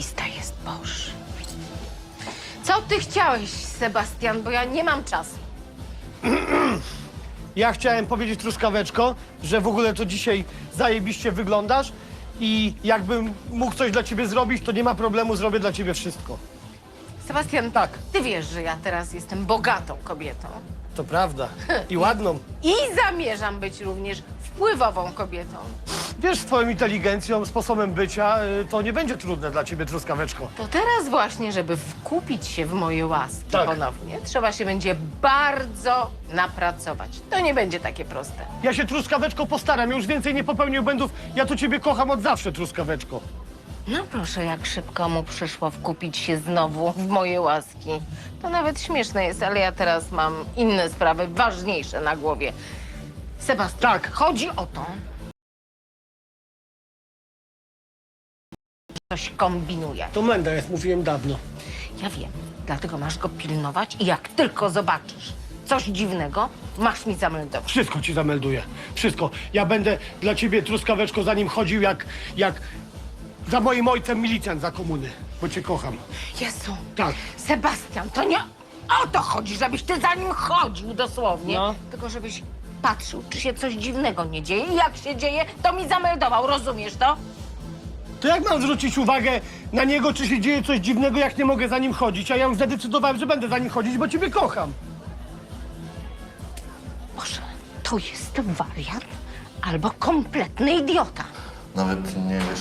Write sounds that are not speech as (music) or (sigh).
zajebista jest, Boż. Co ty chciałeś, Sebastian, bo ja nie mam czasu. (clears throat) Ja chciałem powiedzieć truskaweczko, że w ogóle to dzisiaj zajebiście wyglądasz i jakbym mógł coś dla ciebie zrobić, to nie ma problemu, zrobię dla ciebie wszystko. Sebastian, Tak. ty wiesz, że ja teraz jestem bogatą kobietą. To prawda. (laughs) I ładną. I zamierzam być również wpływową kobietą. Wiesz, z twoją inteligencją, sposobem bycia, y, to nie będzie trudne dla ciebie, truskaweczko. To teraz właśnie, żeby wkupić się w moje łaski Tak. ponownie, trzeba się będzie bardzo napracować. To nie będzie takie proste. Ja się, truskaweczko, postaram, już więcej nie popełnię błędów. Ja tu ciebie kocham od zawsze, truskaweczko. No proszę, jak szybko mu przyszło wkupić się znowu w moje łaski. To nawet śmieszne jest, ale ja teraz mam inne sprawy, ważniejsze na głowie. Sebastian, Tak. chodzi o to, coś kombinuje. To Menda jest, mówiłem dawno. Ja wiem, dlatego masz go pilnować i jak tylko zobaczysz coś dziwnego, masz mi zameldować. Wszystko ci zamelduję. Wszystko. Ja będę dla ciebie, truskaweczko, za nim chodził jak, jak za moim ojcem milicjant za komuny. Bo cię kocham. Jezu, Tak. Sebastian, to nie o to chodzi, żebyś ty za nim chodził dosłownie, No. tylko żebyś patrzył, czy się coś dziwnego nie dzieje i jak się dzieje, to mi zameldował, rozumiesz to? To jak mam zwrócić uwagę na niego, czy się dzieje coś dziwnego, jak nie mogę za nim chodzić? A ja już zadecydowałem, że będę za nim chodzić, bo ciebie kocham. Boże, to jest wariat albo kompletny idiota. Nawet nie wiesz,